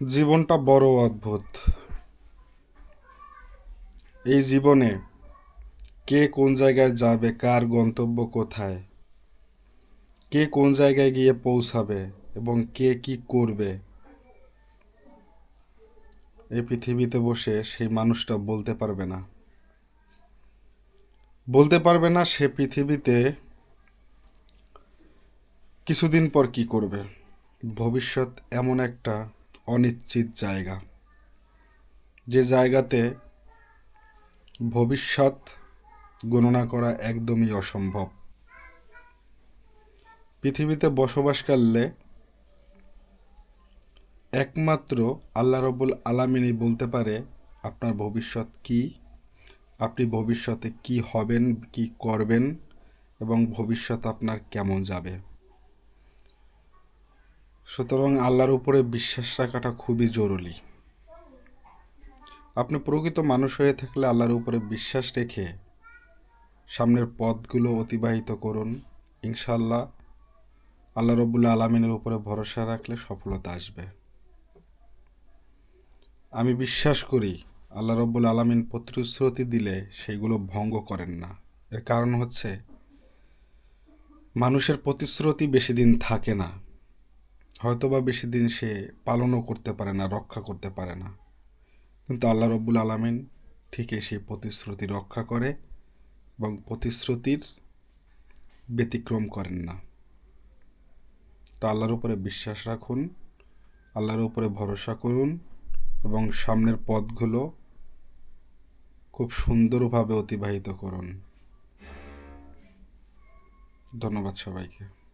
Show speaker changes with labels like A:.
A: জীবনটা বড় অদ্ভুত। এই জীবনে কে কোন জায়গায় যাবে, কার গন্তব্য কোথায়, কে কোন জায়গায় গিয়ে পৌঁছাবে এবং কে কি করবে, এই পৃথিবীতে বসে সেই মানুষটা বলতে পারবে না। বলতে পারবে না সে পৃথিবীতে কিছুদিন পর কি করবে। ভবিষ্যৎ এমন একটা অনিশ্চিত জায়গা। যে জায়গাতে ভবিষ্যৎ গণনা করা একদমই অসম্ভব। পৃথিবীতে বসবাস করলে একমাত্র আল্লাহ রবুল আলামিনই বলতে পারে, আপনার ভবিষ্যৎ কি? আপনি ভবিষ্যতে কি হবেন, কি করবেন এবং ভবিষ্যৎ আপনার কেমন যাবে? সুতরাং আল্লাহর উপরে বিশ্বাস রাখাটা খুবই জরুরি। আপনি প্রকৃত মানুষ হয়ে থাকলে আল্লাহর উপরে বিশ্বাস রেখে সামনের পথগুলো অতিবাহিত করুন। ইনশাল্লাহ আল্লাহ রবুল্লা আলমিনের উপরে ভরসা রাখলে সফলতা আসবে। আমি বিশ্বাস করি আল্লাহ রব্বুল আলমিন প্রতিশ্রুতি দিলে সেগুলো ভঙ্গ করেন না। এর কারণ হচ্ছে মানুষের প্রতিশ্রুতি বেশি দিন থাকে না। হয়তোবা বেশি দিন সে পালনও করতে পারে না, রক্ষা করতে পারে না। কিন্তু আল্লাহ রব্বুল আলমিন ঠিকই সেই প্রতিশ্রুতি রক্ষা করে এবং প্রতিশ্রুতির ব্যতিক্রম করেন না। তো আল্লাহর উপরে বিশ্বাস রাখুন, আল্লাহর উপরে ভরসা করুন এবং সামনের পথগুলো খুব সুন্দরভাবে অতিবাহিত করুন। ধন্যবাদ সবাইকে।